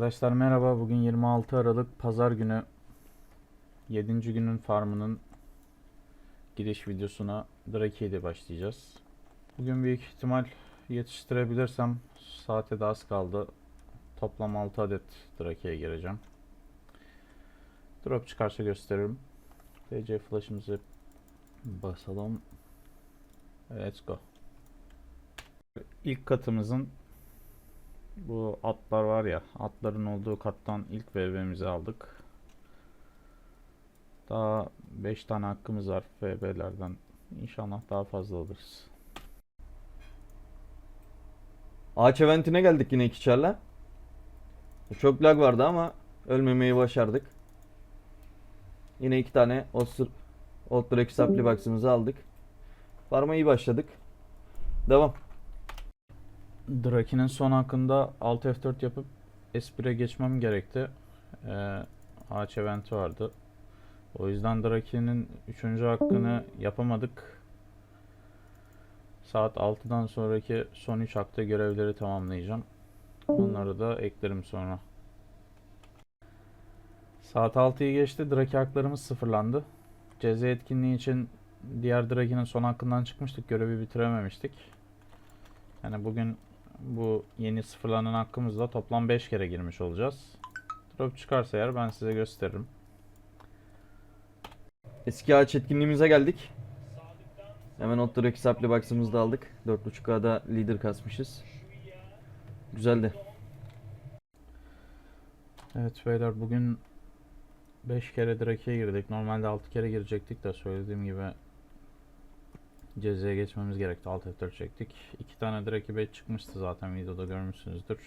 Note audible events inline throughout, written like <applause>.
Arkadaşlar merhaba. Bugün 26 Aralık Pazar günü 7. günün farmının giriş videosuna Drake ile başlayacağz. Bugün büyük ihtimal yetiştirebilirsem saate de az kaldı. Toplam 6 adet Drake'ye gireceğim. Drop çıkarsa gösteririm. TC flash'ımızı basalım. Let's go. İlk katımızın bu atlar var ya, atların olduğu kattan ilk VB'mizi aldık. Daha 5 tane hakkımız var VB'lerden. İnşallah daha fazla alırız. Ağaç eventine geldik yine iki çarla. Çok lag vardı ama ölmemeyi başardık. Yine iki tane Old, Old Drake Supply Box'ımızı aldık. Farma iyi başladık. Devam. Draki'nin son hakkında Alt F4 yapıp S1'e geçmem gerekti. Ee, ağaç eventi vardı. O yüzden Draki'nin 3. hakkını yapamadık. Saat 6'dan sonraki son 3 hakta görevleri tamamlayacağım. Onları da eklerim sonra. Saat 6'yı geçti. Draki haklarımız sıfırlandı. CZ etkinliği için diğer Draki'nin son hakkından çıkmıştık. Görevi bitirememiştik. Yani bugün bu yeni sıfırlanan hakkımızla toplam 5 kere girmiş olacağız. Drop çıkarsa eğer ben size gösteririm. Eski ağaç etkinliğimize geldik. Hemen Old Drake Supply Box'ımızı da aldık. 4.5K'da leader kasmışız. Güzeldi. Evet beyler bugün 5 kere Drake'ye girdik. Normalde 6 kere girecektik de söylediğim gibi Ceze'ye geçmemiz gerekti. Alt F4 çektik. 2 tane Drake 5 çıkmıştı zaten videoda görmüşsünüzdür.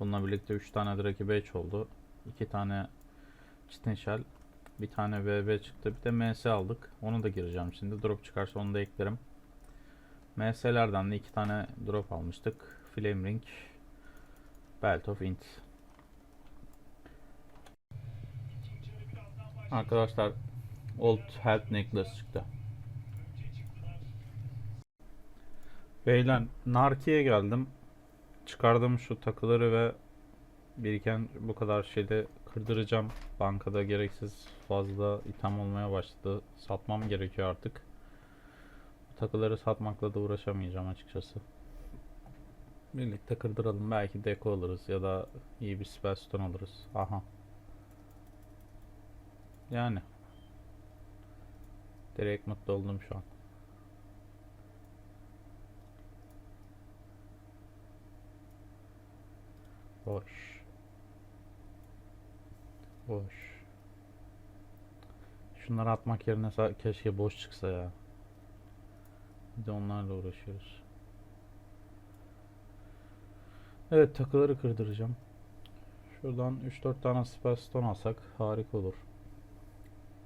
Bununla birlikte 3 tane Drake 5 oldu. 2 tane Chitin. Bir tane VB çıktı. Bir de MS aldık. Onu da gireceğim şimdi. Drop çıkarsa onu da eklerim. MS'lerden de 2 tane drop almıştık. Flame Ring. Belt of Int. Arkadaşlar Old Health Necklace çıktı. Beyler Narki'ye geldim. Çıkardım şu takıları ve biriken bu kadar şeyde kırdıracağım. Bankada gereksiz fazla itham olmaya başladı. Satmam gerekiyor artık. Bu takıları satmakla da uğraşamayacağım açıkçası. Birlikte kırdıralım. Belki deko alırız ya da iyi bir spellstone alırız. Aha. Yani. Direkt mutlu oldum şu an. Boş. Boş. Şunları atmak yerine keşke boş çıksa ya. Bir de onlarla uğraşıyoruz. Evet takıları kırdıracağım. Şuradan 3-4 tane spellstone alsak harika olur.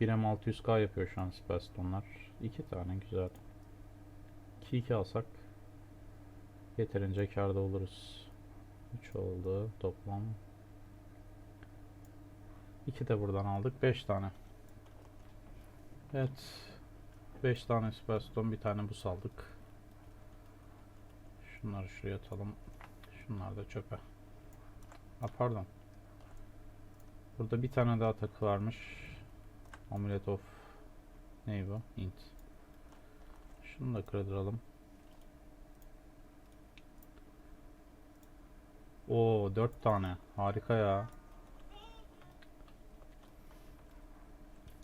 1M 600k yapıyor şu an spellstone'lar. 2 tane güzel. 2-2 alsak yeterince karda oluruz. 3 oldu toplam. 2 de buradan aldık. 5 tane. Evet. 5 tane spellstone bir tane buz aldık. Şunları şuraya atalım. Şunlar da çöpe. Ha pardon. Burada bir tane daha takı varmış. Amulet of ne bu? Int. Şunu da kırdıralım. Oo 4 tane. Harika ya.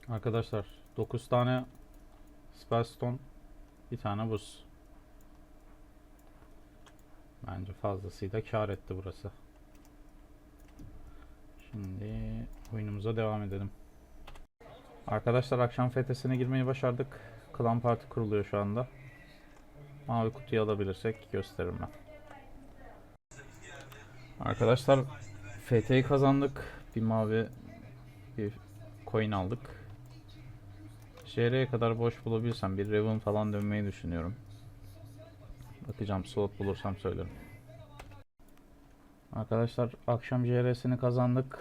Arkadaşlar 9 tane Spellstone bir tane buz. Bence fazlasıyla kar etti burası. Şimdi oyunumuza devam edelim. Arkadaşlar akşam FTS'ine girmeyi başardık. Klan parti kuruluyor şu anda. Mavi kutuyu alabilirsek gösteririm ben. Arkadaşlar FT'yi kazandık. Bir mavi bir coin aldık. JR'ye kadar boş bulabilirsem bir Raven falan dönmeyi düşünüyorum. Bakacağım slot bulursam söylerim. Arkadaşlar akşam JR'sini kazandık.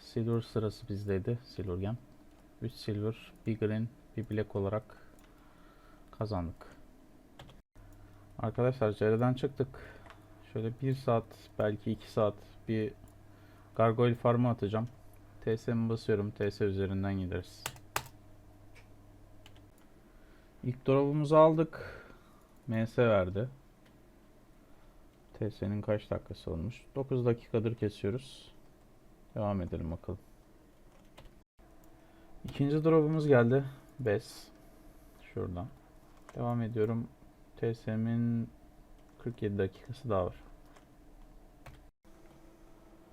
Silver sırası bizdeydi. Silver Gem. 3 silver, bir green, bir black olarak kazandık. Arkadaşlar JR'den çıktık. Şöyle 1 saat belki 2 saat bir Gargoyle farmı atacağım. TS'mi basıyorum. TS üzerinden gideriz. İlk drop'umuzu aldık. MS verdi. TS'nin kaç dakikası olmuş? 9 dakikadır kesiyoruz. Devam edelim bakalım. İkinci drop'umuz geldi. Bes. Şuradan. Devam ediyorum. TSM'in 47 dakikası daha var.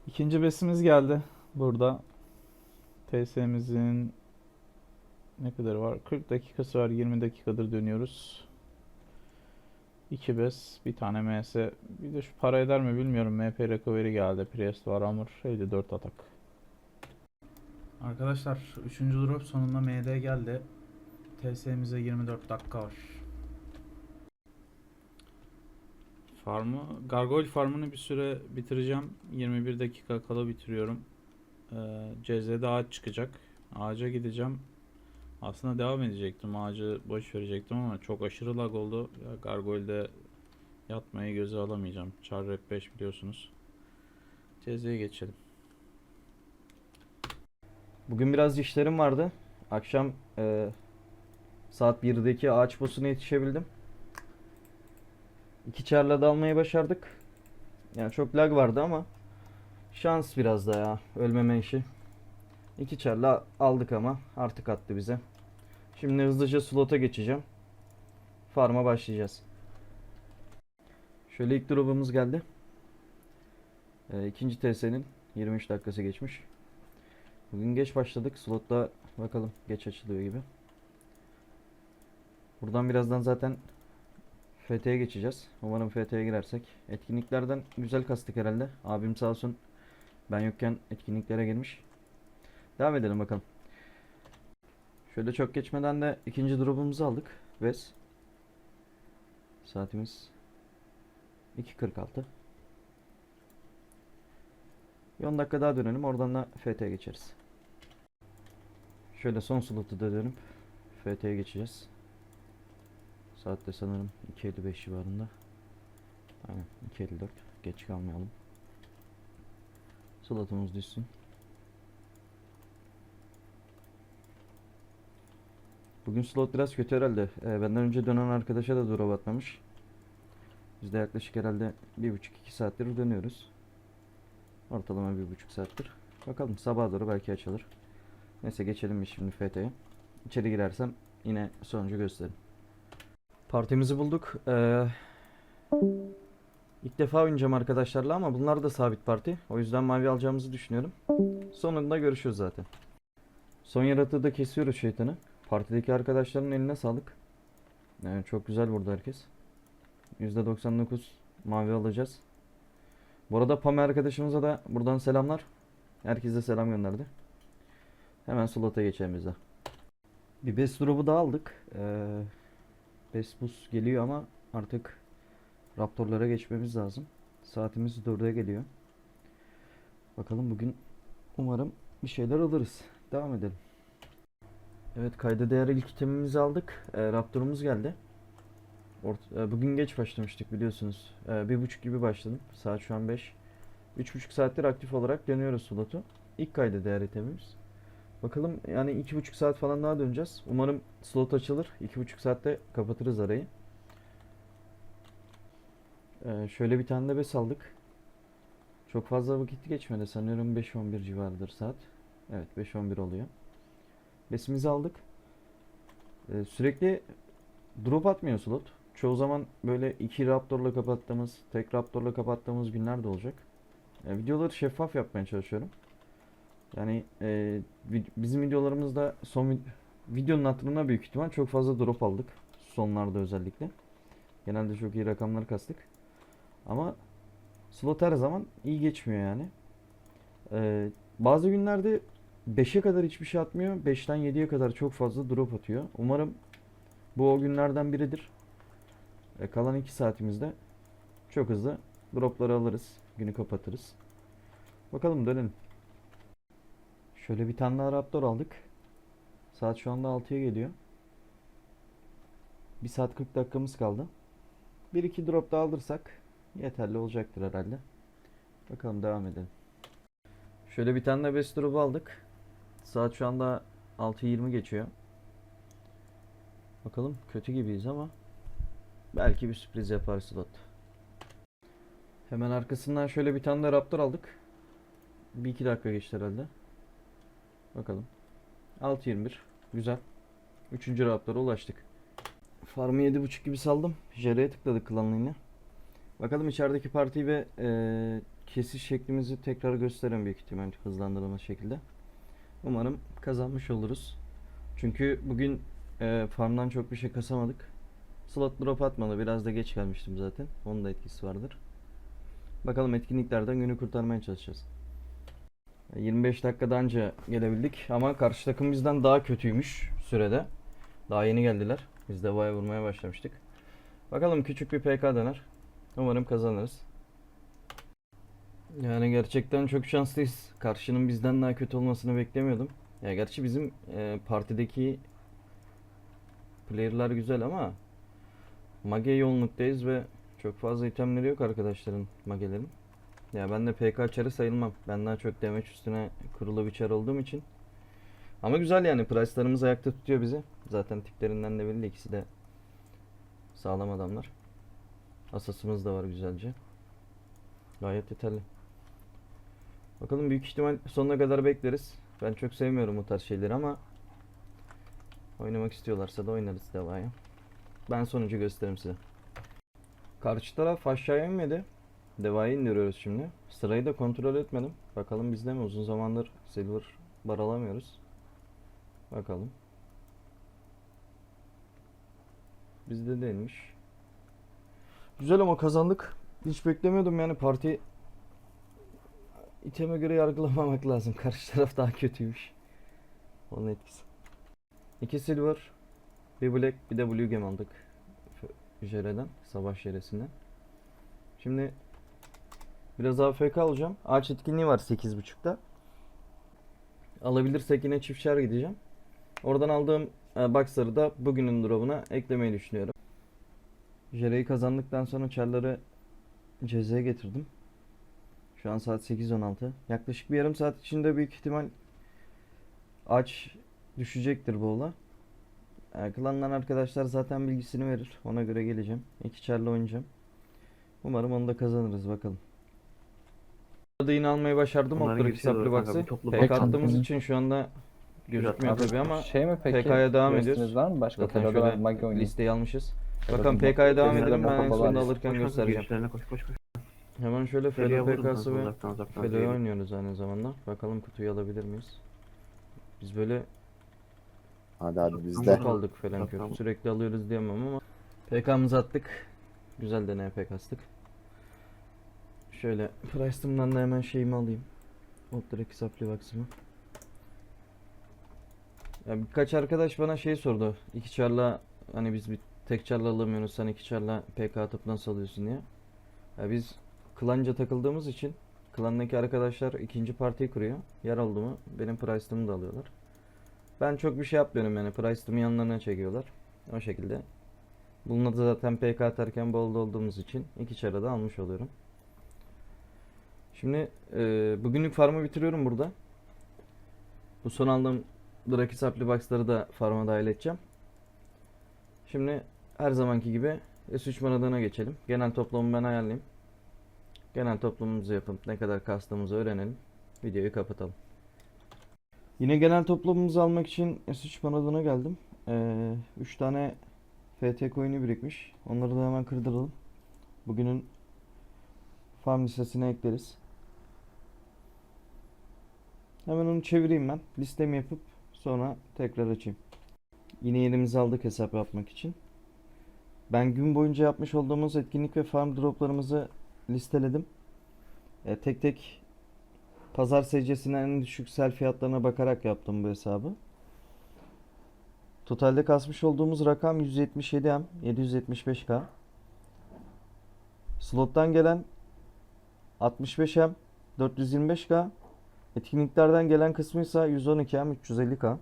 İkinci besimiz geldi. Burada TSM'imizin ne kadar var? 40 dakikası var. 20 dakikadır dönüyoruz. 2 bes, bir tane MS. Bir de şu para eder mi bilmiyorum. MP recovery geldi. Priest var Armor 54 atak. Arkadaşlar 3. drop sonunda MD geldi. TS'mize 24 dakika var. Farmı, Gargoyle farmını bir süre bitireceğim. 21 dakika kala bitiriyorum. Ee, CZ'de ağaç çıkacak. Ağaca gideceğim. Aslında devam edecektim. Ağacı boş verecektim ama çok aşırı lag oldu. Ya Gargoyle'de yatmayı göze alamayacağım. Char rep 5 biliyorsunuz. CZ'ye geçelim. Bugün biraz işlerim vardı. Akşam e, saat 1'deki ağaç boss'una yetişebildim. İki çarla da almayı başardık. Yani çok lag vardı ama şans biraz da ya ölmeme işi. İki çarla aldık ama artık attı bize. Şimdi hızlıca slota geçeceğim. Farm'a başlayacağız. Şöyle ilk drop'umuz geldi. E, ikinci TS'nin 23 dakikası geçmiş. Bugün geç başladık. Slotta bakalım geç açılıyor gibi. Buradan birazdan zaten FT'ye geçeceğiz. Umarım FT'ye girersek. Etkinliklerden güzel kastık herhalde. Abim sağ olsun ben yokken etkinliklere girmiş. Devam edelim bakalım. Şöyle çok geçmeden de ikinci drop'umuzu aldık. Ves. Saatimiz 2.46. Bir 10 dakika daha dönelim. Oradan da FT'ye geçeriz. Şöyle son slotu da dönüp FT'ye geçeceğiz. Saatte sanırım 2.55 civarında. Aynen 2.54. Geç kalmayalım. Slotumuz düşsün. Bugün slot biraz kötü herhalde. Ee, benden önce dönen arkadaşa da drop atmamış. Biz de yaklaşık herhalde 1.5-2 saattir dönüyoruz. Ortalama bir buçuk saattir. Bakalım sabaha doğru belki açılır. Neyse geçelim biz şimdi FT'ye. İçeri girersem yine sonucu gösteririm. Partimizi bulduk. Ee, ilk defa oynayacağım arkadaşlarla ama bunlar da sabit parti. O yüzden mavi alacağımızı düşünüyorum. Sonunda görüşürüz zaten. Son yaratığı da kesiyoruz şeytanı. Partideki arkadaşların eline sağlık. Yani çok güzel burada herkes. %99 mavi alacağız. Bu arada Pame arkadaşımıza da buradan selamlar. Herkese selam gönderdi. Hemen slota geçelim bize. Bir best drop'u daha aldık. Ee, boost geliyor ama artık Raptorlara geçmemiz lazım. Saatimiz 4'e geliyor. Bakalım bugün umarım bir şeyler alırız. Devam edelim. Evet kayda değer ilk itemimizi aldık. Ee, Raptor'umuz geldi. Ort- e, bugün geç başlamıştık biliyorsunuz. E, bir buçuk gibi başladım. Saat şu an 5. Üç buçuk saattir aktif olarak dönüyoruz slotu. İlk kayda değer itemimiz. Bakalım yani iki buçuk saat falan daha döneceğiz. Umarım slot açılır. İki buçuk saatte kapatırız arayı. E, şöyle bir tane de bes aldık. Çok fazla vakit geçmedi. Sanıyorum 5-11 civarıdır saat. Evet 5-11 oluyor. Besimizi aldık. E, sürekli drop atmıyor slot. Çoğu zaman böyle iki Raptor'la kapattığımız, tek Raptor'la kapattığımız günler de olacak. E, videoları şeffaf yapmaya çalışıyorum. Yani e, bizim videolarımızda son vid- videonun hatırına büyük ihtimal çok fazla drop aldık. Sonlarda özellikle. Genelde çok iyi rakamlar kastık. Ama slot her zaman iyi geçmiyor yani. E, bazı günlerde 5'e kadar hiçbir şey atmıyor. 5'ten 7'ye kadar çok fazla drop atıyor. Umarım bu o günlerden biridir. E, kalan 2 saatimizde çok hızlı dropları alırız. Günü kapatırız. Bakalım dönelim. Şöyle bir tane daha Raptor aldık. Saat şu anda 6'ya geliyor. 1 saat 40 dakikamız kaldı. 1-2 drop daha alırsak yeterli olacaktır herhalde. Bakalım devam edelim. Şöyle bir tane de best drop'u aldık. Saat şu anda 6.20 geçiyor. Bakalım kötü gibiyiz ama belki bir sürpriz yapar slot. Hemen arkasından şöyle bir tane de Raptor aldık. Bir iki dakika geçti herhalde. Bakalım. 6.21. Güzel. Üçüncü Raptor'a ulaştık. Farmı 7.5 gibi saldım. JR'ye tıkladık klanlığına. Bakalım içerideki partiyi ve eee kesiş şeklimizi tekrar gösteririm büyük ihtimal hızlandırılmış şekilde. Umarım kazanmış oluruz. Çünkü bugün eee, farmdan çok bir şey kasamadık. Slot drop atmadı. Biraz da geç gelmiştim zaten. Onun da etkisi vardır. Bakalım etkinliklerden günü kurtarmaya çalışacağız. 25 dakikada anca gelebildik ama karşı takım bizden daha kötüymüş sürede. Daha yeni geldiler. Biz de baya vurmaya başlamıştık. Bakalım küçük bir PK döner. Umarım kazanırız. Yani gerçekten çok şanslıyız. Karşının bizden daha kötü olmasını beklemiyordum. Ya gerçi bizim e, partideki player'lar güzel ama Mage yoğunluktayız ve çok fazla itemleri yok arkadaşların Mage'lerin. Ya ben de PK çarı sayılmam. Ben daha çok demeç üstüne kurulu bir çar olduğum için. Ama güzel yani price'larımız ayakta tutuyor bizi. Zaten tiplerinden de belli ikisi de sağlam adamlar. Asasımız da var güzelce. Gayet yeterli. Bakalım büyük ihtimal sonuna kadar bekleriz. Ben çok sevmiyorum bu tarz şeyleri ama oynamak istiyorlarsa da oynarız devaya. Ben sonucu gösteririm size. Karşı taraf aşağıya inmedi. Deva'yı indiriyoruz şimdi. Sırayı da kontrol etmedim. Bakalım bizde mi? Uzun zamandır silver bar alamıyoruz. Bakalım. Bizde değilmiş. Güzel ama kazandık. Hiç beklemiyordum yani parti iteme göre yargılamamak <laughs> lazım. Karşı taraf daha kötüymüş. Onun etkisi. İki silver, bir black, bir de blue gem aldık. Jere'den, savaş jeresinden. Şimdi biraz AFK alacağım. Ağaç etkinliği var 8.30'da. Alabilirsek yine çiftşer gideceğim. Oradan aldığım e, boxları da bugünün drop'una eklemeyi düşünüyorum. Jere'yi kazandıktan sonra çarları cezaya getirdim. Şu an saat 8.16. Yaklaşık bir yarım saat içinde büyük ihtimal aç düşecektir bu ola. E, klandan arkadaşlar zaten bilgisini verir. Ona göre geleceğim. İki çarla oynayacağım. Umarım onu da kazanırız bakalım. Burada yine almayı başardım. Onların Okları gibisi de baksı. toplu PK bak. attığımız için şu anda gözükmüyor Abi, tabii ama Şey mi peki? PK'ya devam ediyoruz. var mı? Başka Zaten Zaten şöyle Magi listeyi almışız. Evet, Bakalım bak- PK'ya devam edelim. Ben en sonunda alırken göstereceğim. girişlerine koş koş koş. Hemen şöyle kanka PK'sı ve uzaktan Feriye. oynuyoruz aynı zamanda. Bakalım kutuyu alabilir miyiz? Biz böyle Hadi hadi bizde. çok aldık falan Tamam. kötü. Sürekli alıyoruz diyemem ama PK'mızı attık. Güzel de NP kastık. Şöyle Price'ımdan da hemen şeyimi alayım. Ultra Supply Box'ımı. Ya birkaç arkadaş bana şey sordu. İki çarla hani biz bir tek çarla alamıyoruz. Sen iki çarla PK atıp nasıl alıyorsun diye. Ya biz klanca takıldığımız için klandaki arkadaşlar ikinci partiyi kuruyor. Yer oldu mu benim Price'ımı da alıyorlar. Ben çok bir şey yapmıyorum yani. Price'ımı yanlarına çekiyorlar. O şekilde. Bununla da zaten PK atarken bol olduğumuz için iki çara da almış oluyorum. Şimdi e, bugünlük farmı bitiriyorum burada. Bu son aldığım Draki Supply Box'ları da farma dahil edeceğim. Şimdi her zamanki gibi S3 manadana geçelim. Genel toplamı ben ayarlayayım. Genel toplamımızı yapıp ne kadar kastığımızı öğrenelim. Videoyu kapatalım. Yine genel toplamımızı almak için S3 manadana geldim. 3 tane FT coin'i birikmiş. Onları da hemen kırdıralım. Bugünün farm listesine ekleriz. Hemen onu çevireyim ben. Listemi yapıp sonra tekrar açayım. Yine yerimizi aldık hesap yapmak için. Ben gün boyunca yapmış olduğumuz etkinlik ve farm droplarımızı listeledim. E, tek tek pazar secdesinin en düşük sell fiyatlarına bakarak yaptım bu hesabı. Totalde kasmış olduğumuz rakam 177M, 775K. Slottan gelen 65M, 425K. Etkinliklerden gelen kısmı ise 112M, 350K.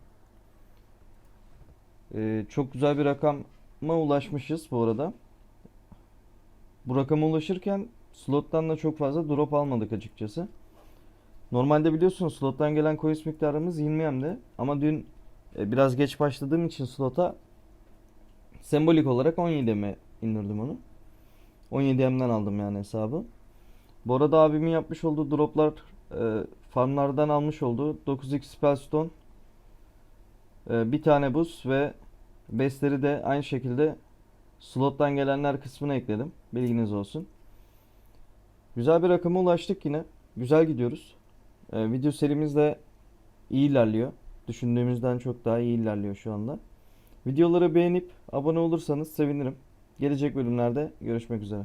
Ee, çok güzel bir rakama ulaşmışız bu arada. Bu rakama ulaşırken slottan da çok fazla drop almadık açıkçası. Normalde biliyorsunuz slottan gelen coins miktarımız 20 M'di. Ama dün e, biraz geç başladığım için slota sembolik olarak 17 M'e indirdim onu. 17 M'den aldım yani hesabı. Bu arada abimin yapmış olduğu droplar e, farmlardan almış olduğu 9x Spellstone e, bir tane buz ve bestleri de aynı şekilde slottan gelenler kısmına ekledim. Bilginiz olsun. Güzel bir rakama ulaştık yine. Güzel gidiyoruz. E, video serimiz de iyi ilerliyor. Düşündüğümüzden çok daha iyi ilerliyor şu anda. Videoları beğenip abone olursanız sevinirim. Gelecek bölümlerde görüşmek üzere.